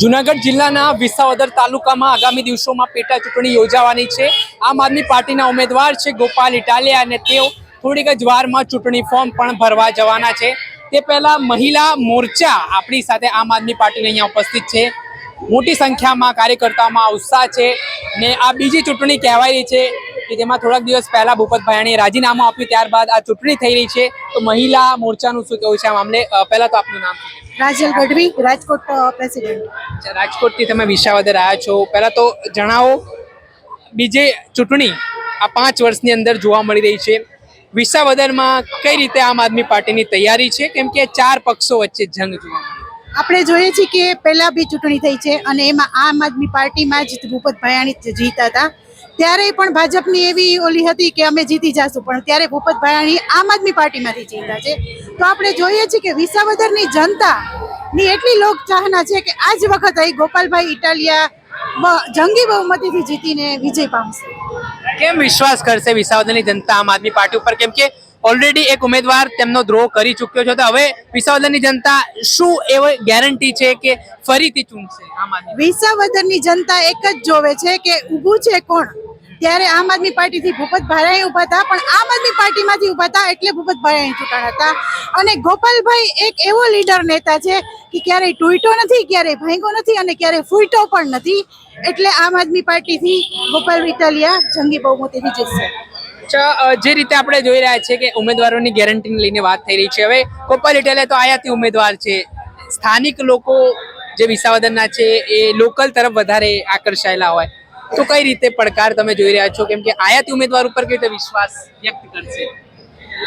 જુનાગઢ જિલ્લાના વિસાવદર તાલુકામાં આગામી દિવસોમાં પેટા ચૂંટણી યોજાવાની છે. આમ આદમી પાર્ટીના ઉમેદવાર છે ગોપાલ ઇટાલિયા અને તેઓ થોડીક જ વારમાં ચૂંટણી ફોર્મ પણ ભરવા જવાના છે. તે પહેલા મહિલા મોરચા આપણી સાથે આમ આદમી પાર્ટીને અહીંયા ઉપસ્થિત છે. મોટી સંખ્યામાં કાર્યકર્તાઓમાં ઉત્સાહ છે ને આ બીજી ચૂંટણી કહેવાય રહી છે કે જેમાં થોડાક દિવસ પહેલા ભૂપતભાઈ રાજીનામું આપ્યું, ત્યારબાદ આ ચૂંટણી થઈ રહી છે. તો મહિલા મોરચાનું શું કહેવું છે આ મામલે? પહેલાં તો આપનું નામ? રાજલ ગઢવી રાજકોટ પ્રેસિડેન્ટ રાજકોટથી તમે વિસાવદર આવ્યા છો. પહેલા તો જણાવો બીજે ચૂંટણી આ પાંચ વર્ષની અંદર જોવા મળી રહી છે. વિસાવદરમાં કઈ રીતે આમ આદમી પાર્ટીની તૈયારી છે? કેમ કે ચાર પક્ષો વચ્ચે જંગ જોવા મળે. આપણે જોઈએ છીએ કે પહેલા બી ચૂંટણી થઈ છે અને એમાં આમ આદમી પાર્ટીમાં જ ભૂપત ભયાણી જીતા હતા. ત્યારે પણ ભાજપની એવી ઓલી હતી કે અમે જીતી જાશું પણ ત્યારે ભૂપત ભાયાણી આમ આદમી પાર્ટીમાંથી જીતા છે. તો આપણે જોઈએ છીએ કે વિસાવદરની જનતા ની એટલી લોક ચાહના છે કે આજ વખત અહીં ગોપાલભાઈ ઇટાલિયા જંગી બહુમતીથી જીતીને વિજય પામશે. કેમ વિશ્વાસ કરશે વિસાવદરની જનતા આમ આદમી પાર્ટી ઉપર? કેમ કે ઓલરેડી એક ઉમેદવાર તેમનો દ્રોહ કરી ચૂક્યો છે. તો હવે વિસાવદરની જનતા શું એવો ગેરંટી છે કે ફરીથી ચૂંટશે આમ આદમી? વિસાવદરની જનતા એક જ જોવે છે કે ઊભું છે કોણ? ત્યારે આમ આદમી પાર્ટીથી ભૂપત ભારાણી ઊભા હતા, પણ આમ આદમી પાર્ટીમાંથી ઊભા હતા એટલે ભૂપત ભારાણી ચૂંટાણા હતા. અને ગોપાલભાઈ એક એવો લીડર નેતા છે કે ક્યારેય ટૂંટો નથી, ક્યારેય ભાંગો નથી અને ક્યારેય ફૂટો પણ નથી. એટલે આમ આદમી પાર્ટીથી ગોપાલ વિટલિયા જંગી બહુમતીથી જીતશે. જે રીતે આપણે જોઈ રહ્યા છીએ કે ઉમેદવારોની ગેરંટીને લઈને વાત થઈ રહી છે. હવે ગોપાલ ઇટાલિયા તો આયાતી ઉમેદવાર છે. સ્થાનિક લોકો જે વિસાવદનના છે, એ લોકલ તરફ વધારે આકર્ષાયેલા હોય. તો કઈ રીતે પડકાર તમે જોઈ રહ્યા છો? કેમ કે આયાતી ઉમેદવાર ઉપર કેવી રીતે વિશ્વાસ વ્યક્ત કરશે?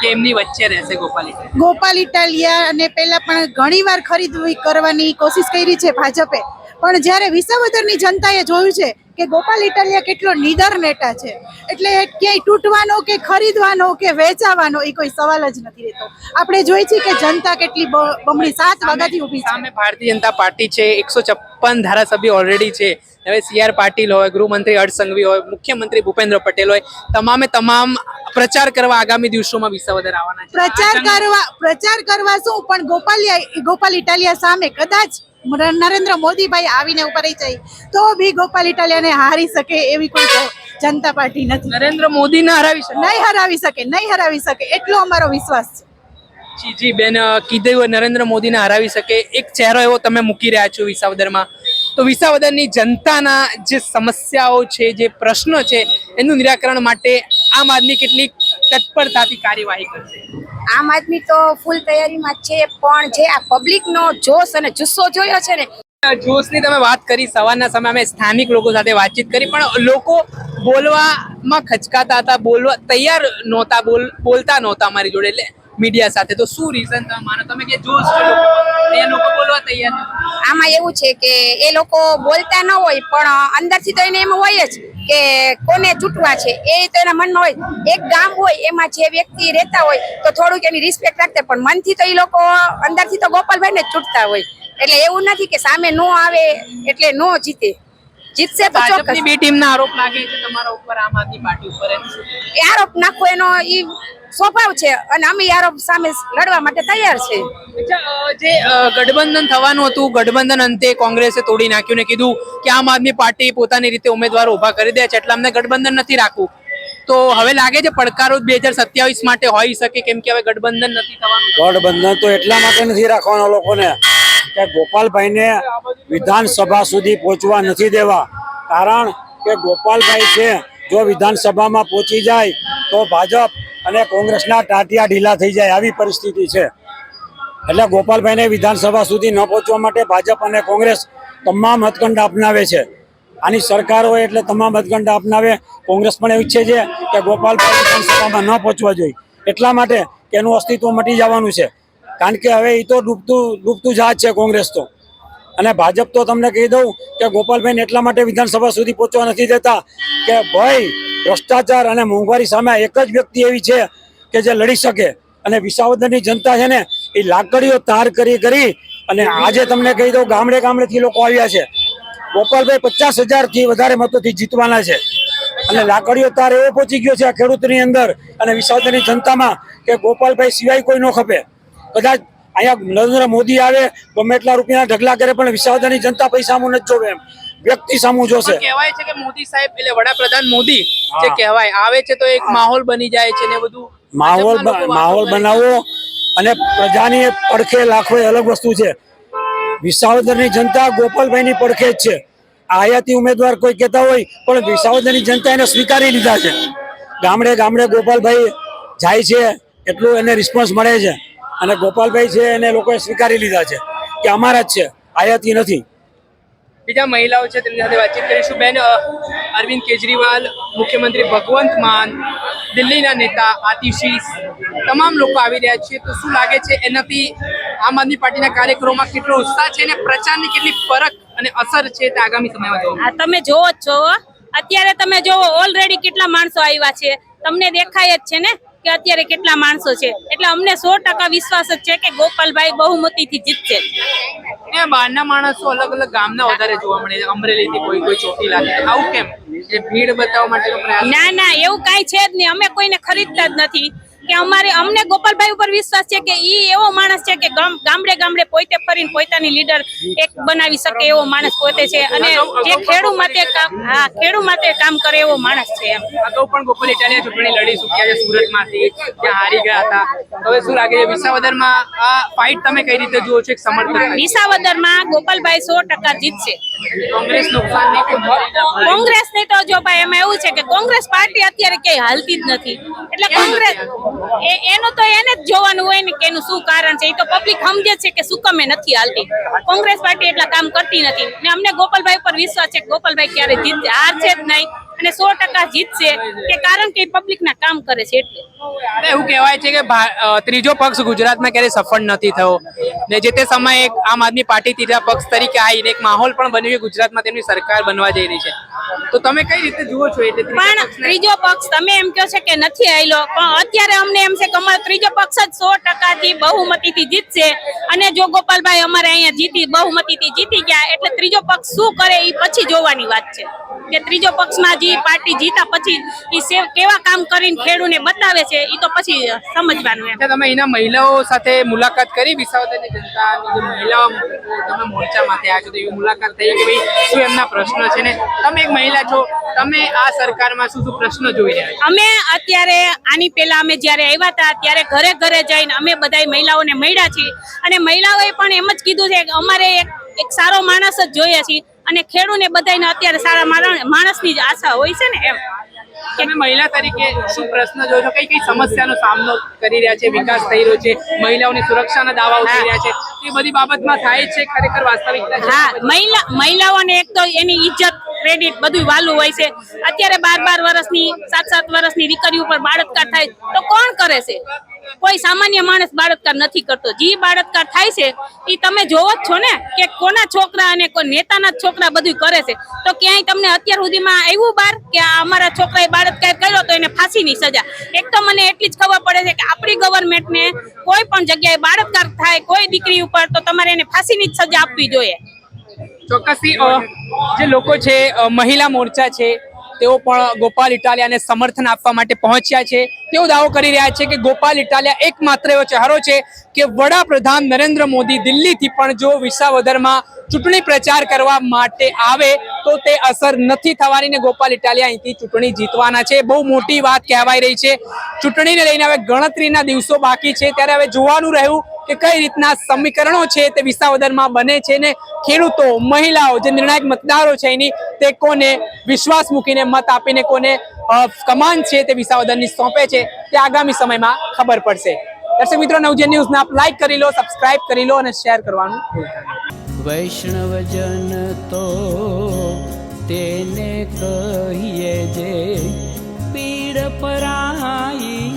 કે એમની વચ્ચે રહેશે ગોપાલ ગોપાલ ઇટાલિયા અને પહેલા પણ ઘણીવાર ખરીદવી કરવાની કોશિશ કરી છે ભાજપે. પણ જ્યારે વિસાવદરની જનતાએ જોયું છે કે ગોપાલ ઇટાલિયા કેટલો નિડર નેતા છે. એટલે ક્યાંય તૂટવાનો કે ખરીદવાનો કે વેચાવાનો એ કોઈ સવાલ જ નથી રહેતો. આપણે જોઈએ છીએ કે જનતા કેટલી બમણી સાત વાગ્યાથી ઊભી છે. સામે ભારતીય જનતા પાર્ટી છે એકસો છપ્પન ધારાસભ્ય ઓલરેડી છે. હવે સી આર પાટીલ હોય ગૃહમંત્રી હર્ષ સંઘવી હોય મુખ્યમંત્રી ભૂપેન્દ્ર પટેલ હોય તમામે તમામ પ્રચાર કરવા આગામી દિવસોમાં વિસાવદર આવવાના પ્રચાર કરવા પ્રચાર કરવા શું? પણ ગોપાલિયા ગોપાલ ઇટાલિયા સામે કદાચ નરેન્દ્ર મોદીભાઈ આવીને ઉપર જાય તો બી ગોપાલ ઇટાલિયાને હારી શકે એવી કોઈ જનતા પાર્ટી નથી. નરેન્દ્ર મોદી ને હરાવી શકે? નહીં હરાવી શકે નહીં હરાવી શકે એટલો અમારો વિશ્વાસ છે. જી જી બેન કીધું નરેન્દ્ર મોદીને હરાવી શકે એક ચહેરો એવો તમે મૂકી રહ્યા છો વિસાવદરમાં. તો વિસાવદરની જનતાના જે સમસ્યાઓ છે જે પ્રશ્નો છે એનું નિરાકરણ માટે આમ આદમી કેટલીક તત્પરતાથી કાર્યવાહી કરશે? આમ આદમી તો ફૂલ તૈયારીમાં છે પણ જે આ પબ્લિકનો જોશ અને જુસ્સો જોયો છે ને જોશની તમે વાત કરી સવારના સમયે અમે સ્થાનિક લોકો સાથે વાતચીત કરી પણ લોકો બોલવામાં ખચકાતા હતા બોલવા તૈયાર નહોતા બોલ બોલતા નહોતા અમારી જોડે એટલે મીડિયા સાથે. તો શું રીઝન તમે માનો તમે કે જોશ એ લોકો બોલવા તૈયાર આમાં એવું છે કે એ લોકો બોલતા ન હોય પણ અંદરથી તો એને એમ હોય જ. કે કોને ચૂંટવા છે, એ તો એના મનમાં હોય. એક ગામ હોય, એમાં જે વ્યક્તિ રહેતા હોય, તો થોડુંક એની રિસ્પેક્ટ રાખતા પણ મનથી તો એ લોકો અંદરથી તો ગોપાલભાઈ ને જ ચૂંટતા હોય. એટલે એવું નથી કે સામે નો આવે, એટલે નો જીતે. જીતશે તો ચોક્કસ. બે ટીમના આરોપ લાગે છે તમારા ઉપર આમ આદમી પાર્ટી ઉપર? એ આરોપ નાખો એનો ઈ સ્વભાવ છે અને અમે આરોપ સામે લડવા માટે તૈયાર છે. જે ગઠબંધન થવાનું હતું ગઠબંધન અંતે કોંગ્રેસે તોડી નાખ્યું ને કીધું કે આમ આદમી પાર્ટી પોતાની રીતે ઉમેદવારો ઊભા કરી દે છે એટલે અમને ગઠબંધન નથી રાખવું. તો હવે લાગે છે પડકારો બે હજાર સત્યાવીસ માટે હોઈ શકે કેમ કે હવે ગઠબંધન નથી થવાનું. ગઠબંધન તો એટલા માટે નથી રાખવાના લોકોને. કે ગોપાલભાઈને વિધાનસભા સુધી પહોંચવા નથી દેવા. કારણ કે ગોપાલભાઈ છે, જો વિધાનસભામાં પહોંચી જાય, તો ભાજપ અને કોંગ્રેસના ટાટિયા ઢીલા થઈ જાય આવી પરિસ્થિતિ છે. એટલે ગોપાલભાઈને વિધાનસભા સુધી ન પહોંચવા માટે ભાજપ અને કોંગ્રેસ તમામ હથકંડ અપનાવે છે. આની સરકાર હોય એટલે તમામ હથકંડ અપનાવે. કોંગ્રેસ પણ એવું ઈચ્છે છે કે ગોપાલભાઈ વિધાનસભામાં ન પહોંચવા જોઈએ. એટલા માટે એનું અસ્તિત્વ મટી જવાનું છે. કારણ કે હવે એ તો ડૂબતું ડૂબતું જહાજ છે કોંગ્રેસ તો. અને ભાજપ તો તમને કહી દઉં કે ગોપાલભાઈને એટલા માટે વિધાનસભા સુધી પહોંચવા નથી દેતા કે ભાઈ, ભ્રષ્ટાચાર અને મોંઘવારી સામે એક જ વ્યક્તિ એવી છે કે જે લડી શકે. અને વિસાવદરની જનતા છે ને એ લાકડીઓ તાર કરી કરી અને આજે તમને કહી દઉં ગામડે ગામડેથી લોકો આવ્યા છે. ગોપાલભાઈ પચાસ હજારથી વધારે મતોથી જીતવાના છે. અને લાકડીઓ તાર એવો પહોંચી ગયો છે આ ખેડૂતની અંદર અને વિસાવદરની જનતામાં કે ગોપાલભાઈ સિવાય કોઈ ન ખપે. કદાચ અહીંયા નરેન્દ્ર મોદી આવે ગમે એટલા રૂપિયા ઢગલા કરે પણ વિસાવદરની જનતા પૈસા સામું નથી જોવે એમ. વ્યક્તિ સામું જોશે. કહેવાય છે કે મોદી સાહેબ એટલે વડાપ્રધાન મોદી જે કહેવાય આવે છે તો એક માહોલ બની જાય છે ને બધું માહોલ માહોલ બનાવવો અને પ્રજાની પડખે લાખો એ અલગ વસ્તુ છે. વિસાવદરની જનતા ગોપાલભાઈની પડખે જ છે. આયાતી ઉમેદવાર કોઈ કહેતા હોય પણ વિસાવદરની જનતા એને સ્વીકારી લીધા છે. ગામડે ગામડે ગોપાલભાઈ જાય છે એટલું એને રિસ્પોન્સ મળે છે. અને ગોપાલભાઈ છે એને લોકોએ સ્વીકારી લીધા છે કે અમારા જ છે આયાતી નથી. બીજા મહિલાઓ છે તેમની સાથે વાતચીત કરીશું. બેન અરવિંદ કેજરીવાલ મુખ્યમંત્રી ભગવંત માન દિલ્હીના નેતા આતિશી તમામ લોકો આવી રહ્યા છે. તો શું લાગે છે એનાથી આમ આદમી પાર્ટીના કાર્યક્રમોમાં કેટલો ઉત્સાહ છે અને પ્રચારની કેટલી ફરક અને અસર છે તે આગામી સમયમાં જોવા તમે જોવો જ છો અત્યારે તમે જોવો ઓલરેડી કેટલા માણસો આવ્યા છે. તમને દેખાય જ છે ને? કે અત્યારે કેટલા માણસો છે? એટલે અમને સો ટકા વિશ્વાસ જ છે કે ગોપાલભાઈ બહુમતીથી જીતશે. એ બહારના માણસો અલગ અલગ ગામના વધારે જોવા મળે છે. અમરેલીથી કોઈ કોઈ ચોટીલા આવું કેમ? ભીડ બતાવવા ના ના એવું કાંઈ છે જ નહીં. અમે કોઈને ખરીદતા જ નથી. કે અમારે અમને ગોપાલભાઈ ઉપર વિશ્વાસ છે કે ઈ એવો માણસ છે કે ગામડે ગામડે પોતે ફરીને પોતાની લીડર એક બનાવી શકે એવો માણસ પોતે છે. અને જે ખેડૂ માટે કામ હા ખેડૂ માટે કામ કરે એવો માણસ છે એમ. અગાઉ પણ ગોપાલ ઇટાલિયા ચૂંટણી લડી ચૂક્યા છે સુરતમાંથી ત્યાં હારી ગયા હતા. હવે શું લાગે છે વિસાવદરમાં આ ફાઇટ તમે કઈ રીતે જુઓ છો એક સમર્થન વિસાવદરમાં ગોપાલભાઈ સો ટકા જીતશે. કોંગ્રેસ નુકસાન કોંગ્રેસ ને તો જો ભાઈ એમાં એવું છે કે કોંગ્રેસ પાર્ટી અત્યારે ક્યાંય હાલતી જ નથી. એટલે કોંગ્રેસ એનું તો એને જ જોવાનું હોય ને કે એનું શું કારણ છે? એ તો પબ્લિક સમજે છે કે શું કમે નથી હાલતી. કોંગ્રેસ પાર્ટી એટલા કામ કરતી નથી. ને અમને ગોપાલભાઈ ઉપર વિશ્વાસ છે ગોપાલભાઈ ક્યારે જીત હાર છે જ નહીં. અને સો ટકા જીતશે કે કારણ કે પબ્લિક ના કામ કરે છે એટલે. એવું કહેવાય છે કે ત્રીજો પક્ષ ગુજરાતમાં ક્યારેય સફળ નથી થયો. ને જે તે સમયે એક આમ આદમી પાર્ટી ત્રીજા પક્ષ તરીકે આવીને એક માહોલ પણ બન્યો કે ગુજરાતમાં તેમની સરકાર બનવા જઈ રહી છે. તો તમે કઈ રીતે જુઓ છો એટલે પણ ત્રીજો પક્ષ તમે એમ કહો છો કે નથી આવેલો પણ અત્યારે અમને એમ છે કે અમારો ત્રીજો પક્ષ જ સો ટકાથી બહુમતીથી જીતશે. અને જો ગોપાલભાઈ અમારે અહીંયા જીતી બહુમતીથી જીતી ગયા એટલે ત્રીજો પક્ષ શું કરે એ પછી જોવાની વાત છે. કે ત્રીજો પક્ષમાં જે પાર્ટી જીતા પછી ઈ કેવા કામ કરીને ખેડૂને બતાવે છે એ તો પછી સમજવાનું એમ. તમે એના મહિલાઓ સાથે મુલાકાત કરી વિસાવદરની જનતાની જે મહિલાઓ તમે મોરચામાંથી આવ્યા છો તો એવી મુલાકાત થઈ કે ભાઈ શું એમના પ્રશ્નો છે ને? તમે એક મહિલા છો તમે આ સરકારમાં શું શું પ્રશ્ન જોઈ રહ્યા અમે અત્યારે આની પહેલા અમે જ્યારે આવ્યા હતા ત્યારે ઘરે ઘરે જઈને અમે બધા મહિલાઓને મળ્યા છીએ. અને મહિલાઓએ પણ એમ જ કીધું છે કે અમારે એક એક સારો માણસ જ જોઈએ છીએ. અને ખેડૂને બધાને અત્યારે સારા માણસની જ આશા હોય છે ને એમ. તમે મહિલા તરીકે શું પ્રશ્ન જો છો કઈ કઈ સમસ્યાનો સામનો કરી રહ્યા છે વિકાસ થઈ રહ્યો છે મહિલાઓની સુરક્ષાના દાવાઓ થઈ રહ્યા છે એ બધી બાબતમાં થાય છે ખરેખર વાસ્તવિકતા? હા મહિલા મહિલાઓને એક તો એની ઇજ્જત ક્રેડિટ બધું વાલું હોય છે. અત્યારે બાર બાર વર્ષની સાત સાત વર્ષની દીકરી ઉપર બાળક થાય તો કોણ કરે છે? કોઈ સામાન્ય માણસ બાળતકાર નથી કરતો. જે બાળત્કાર થાય છે એ તમે જોવો જ છો ને કે કોના છોકરા અને કોઈ નેતાના છોકરા બધું કરે છે. તો ક્યાંય તમને અત્યાર સુધીમાં આવ્યું બાર કે અમારા છોકરાએ બાળતકાર કર્યો તો એને ફાંસીની સજા? એક તો મને એટલી જ ખબર પડે છે કે આપણી ગવર્મેન્ટને કોઈ પણ જગ્યાએ બાળત્કાર થાય, કોઈ દીકરી ઉપર, તો તમારે એને ફાંસીની જ સજા આપવી જોઈએ. ચોક્કસથી જે લોકો છે મહિલા મોરચા છે તેઓ પણ ગોપાલ ઇટાલિયાને સમર્થન આપવા માટે પહોંચ્યા છે. તેઓ દાવો કરી રહ્યા છે કે ગોપાલ ઇટાલિયા એકમાત્ર એવો ચહેરો છે કે વડાપ્રધાન નરેન્દ્ર મોદી દિલ્હીથી પણ જો વિસાવદરમાં ચૂંટણી પ્રચાર કરવા માટે આવે તો તે અસર નથી થવાની ને ગોપાલ ઇટાલિયા અહીંથી ચૂંટણી જીતવાના છે. બહુ મોટી વાત કહેવાઈ રહી છે. ચૂંટણીને લઈને હવે ગણતરીના દિવસો બાકી છે. ત્યારે હવે જોવાનું રહ્યું કે કઈ રીતના સમીકરણો છે તે વિસાવદરમાં બને છે ને ખેડૂતો, મહિલાઓ જે નિર્ણાયક મતદારો છે એની, તે કોને વિશ્વાસ મૂકીને મત આપીને કોને કમાન છે તે વિસાવદરની સોંપે છે તે આગામી સમયમાં ખબર પડશે. દર્શક મિત્રો, નવજન ન્યૂઝને આપ લાઈક કરી લો, સબસ્ક્રાઇબ કરી લો અને શેર કરવાનું વૈષ્ણવજન તો તેને કહીએ જે પીડ પરાઈ